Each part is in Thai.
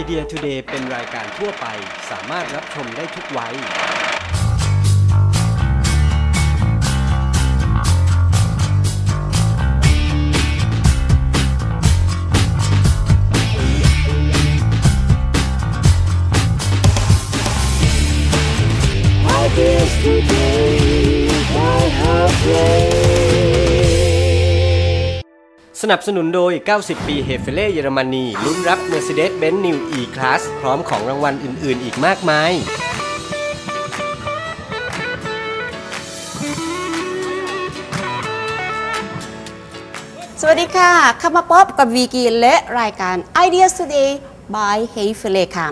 Idea Today เป็นรายการทั่วไป สามารถรับชมได้ทุกวัย Ideas today by Halfway. สนับสนุนโดย 90 ปีเฮเฟเล่เยอรมนีลุ้นรับ Mercedes-Benz New E-Class พร้อมของรางวัลอื่น ๆ อีกมากมาย สวัสดีค่ะเข้ามาพบกับวีกีและรายการ Ideas Today by h e y f e l e ค่ะ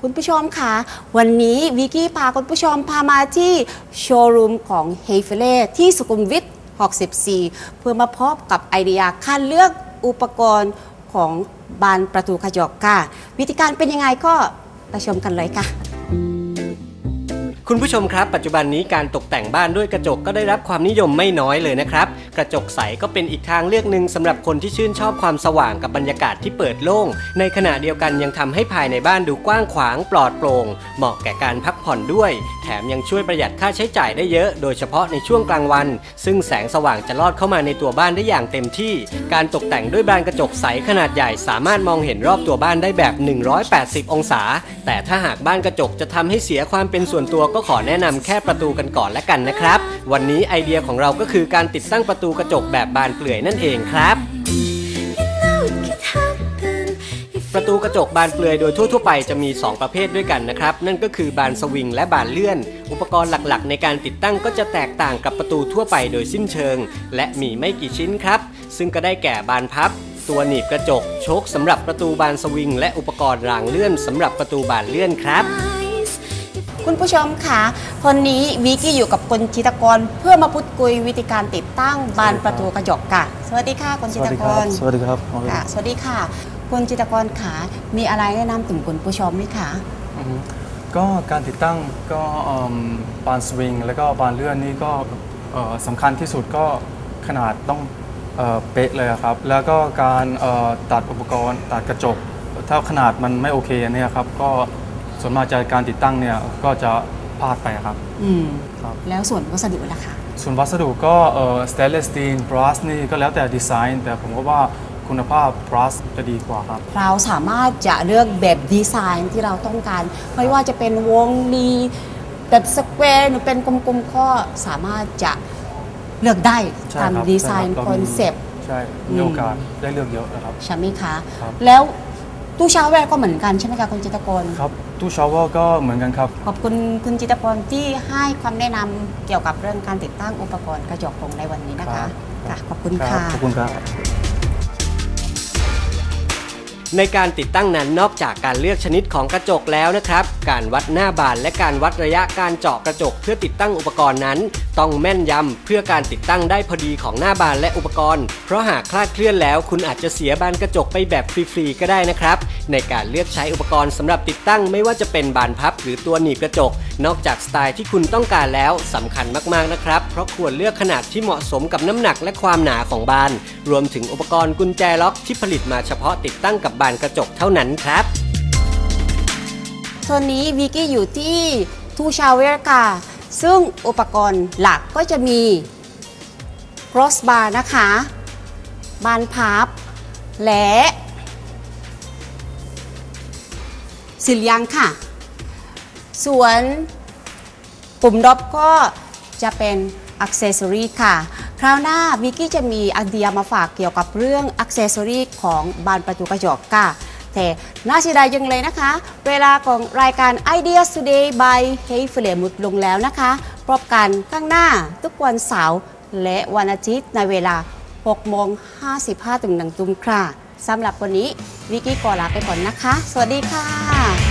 คุณผู้ชมค่ะ วันนี้วีกี้พาคุณผู้ชมพามาที่โชว์รูมของ Hey f l e ที่สุขุมวิท 64 เพื่อมาพบกับไอเดียการเลือกอุปกรณ์ของบานประตูกระจกค่ะ วิธีการเป็นยังไงก็ไปชมกันเลยค่ะ คุณผู้ชมครับปัจจุบันนี้การตกแต่งบ้านด้วยกระจกก็ได้รับความนิยมไม่น้อยเลยนะครับ กระจกใสก็เป็นอีกทางเลือกหนึ่งสำหรับคนที่ชื่นชอบความสว่างกับบรรยากาศที่เปิดโล่ง ในขณะเดียวกันยังทำให้ภายในบ้านดูกว้างขวางปลอดโปร่งเหมาะแก่การพักผ่อนด้วย แถมยังช่วยประหยัดค่าใช้จ่ายได้เยอะ โดยเฉพาะในช่วงกลางวัน ซึ่งแสงสว่างจะลอดเข้ามาในตัวบ้านได้อย่างเต็มที่ การตกแต่งด้วยบานกระจกใสขนาดใหญ่สามารถมองเห็นรอบตัวบ้านได้แบบ 180 องศา แต่ถ้าหากบ้านกระจกจะทำให้เสียความเป็นส่วนตัวก็ขอแนะนำแค่ประตูกันก่อนและกันนะครับ วันนี้ไอเดียของเราก็คือการติดตั้งประตูกระจกแบบบานเปลื่อยนั่นเองครับประตูกระจกบานเปลือยโดยทั่วๆไปจะมี 2 ประเภทด้วยกันนะครับ นั่นก็คือบานสวิงและบานเลื่อน อุปกรณ์หลักๆ ในการติดตั้งก็จะแตกต่างกับประตูทั่วไปโดยสิ้นเชิง และมีไม่กี่ชิ้นครับ ซึ่งก็ได้แก่บานพับ ตัวหนีบกระจก โชคสำหรับประตูบานสวิง และอุปกรณ์รางเลื่อนสำหรับประตูบานเลื่อนครับ คุณผู้ชมคะคนนี้วิกกี้อยู่กับคุณจิตรกร เพื่อมาพูดคุยวิธีการติดตั้งบานประตูกระจกค่ะ สวัสดีค่ะคุณสจิวัตสรดีกครับรสวัสดีครับค่ะสวัสดีค่ะ คุณจิตรกรขามีอะไรแนะนำถึงคุณผู้ชมไหมคะอือฮึก็การติดตั้งก็เอิ่มบานสวิงแล้วก็บานเลื่อนนี่ก็เอ่อสำคัญที่สุดก็ขนาดต้องเอ่อเป๊ะเลยอะครับ แล้วก็การเอ่อตัดอุปกรณ์ตัดกระจก ถ้าขนาดมันไม่โอเคเนี่ยครับก็ ส่วนมากจะการติดตั้งเนี่ยก็จะพลาดไปครับ อืมครับ แล้วส่วนวัสดุล่ะคะ ส่วนวัสดุก็เอ่อ stainless steel brass นี่ก็แล้วแต่ดีไซน์ แต่ผมก็ว่าคุณภาพ brass จะดีกว่าครับ เราสามารถจะเลือกแบบดีไซน์ที่เราต้องการ ไม่ว่าจะเป็นวงรีแบบสแควร์หรือเป็นกลมๆก็สามารถจะเลือกได้ใช่ตามครับดีไซน์ใช่ครับคอนเซปต์ใช่อืมีมโอกาสได้เลือกเยอะนะครับ ใช่ไหมคะ ครับ แล้ว ตู้ชาวแวร์ก็เหมือนกันใช่ไหมคะคุณจิตรกร ครับตู้ชาวเวอร์ก็เหมือนกันครับ ขอบคุณคุณจิตรกรที่ให้ความแนะนำเกี่ยวกับเรื่องการติดตั้งอุปกรณ์กระจกตรงในวันนี้นะครัคะบค่ะขอบคุณครับค่ะขอบคุณครับในการติดตั้งนั้นนอกจากการเลือกชนิดของกระจกแล้วนะครับ การวัดหน้าบานและการวัดระยะการเจาะกระจกเพื่อติดตั้งอุปกรณ์นั้น ต้องแม่นยำเพื่อการติดตั้งได้พอดีของหน้าบานและอุปกรณ์ เพราะหากคลาดเคลื่อนแล้วคุณอาจจะเสียบานกระจกไปแบบฟรีๆก็ได้นะครับ ในการเลือกใช้อุปกรณ์สำหรับติดตั้งไม่ว่าจะเป็นบานพับหรือตัวหนีบกระจก นอกจากสไตล์ที่คุณต้องการแล้วสำคัญมากๆนะครับ เพราะควรเลือกขนาดที่เหมาะสมกับน้ำหนักและความหนาของบาน รวมถึงอุปกรณ์กุญแจล็อกที่ผลิตมาเฉพาะติดตั้งกับบานกระจกเท่านั้นครับส่วนนี้วิกกี้อยู่ที่ทูชาวเวอร์ค่ะ ซึ่งอุปกรณ์หลักก็จะมี crossbar นะคะ บานพับ และสิลยางค่ะ ส่วนปุ่มดอบก็จะเป็นอักเซสซอรีค่ะ คราวหน้าวิกกี้จะมีไอเดียมาฝากเกี่ยวกับเรื่องอักเซสซอรีของบานประตูกระจกค่ะ แต่น่าเสียดายจังเลยนะคะ เวลาของรายการ Ideas Today by Hey f l e มุดลงแล้วนะคะพบกันข้างหน้าทุกวันเสาร์และวันอาทิตย์ในเวลา 6 โมง 55 ถึง1ตุ้มค่ะสำหรับวันนี้วิกกี้ขอลาไปก่อนนะคะ สวัสดีค่ะ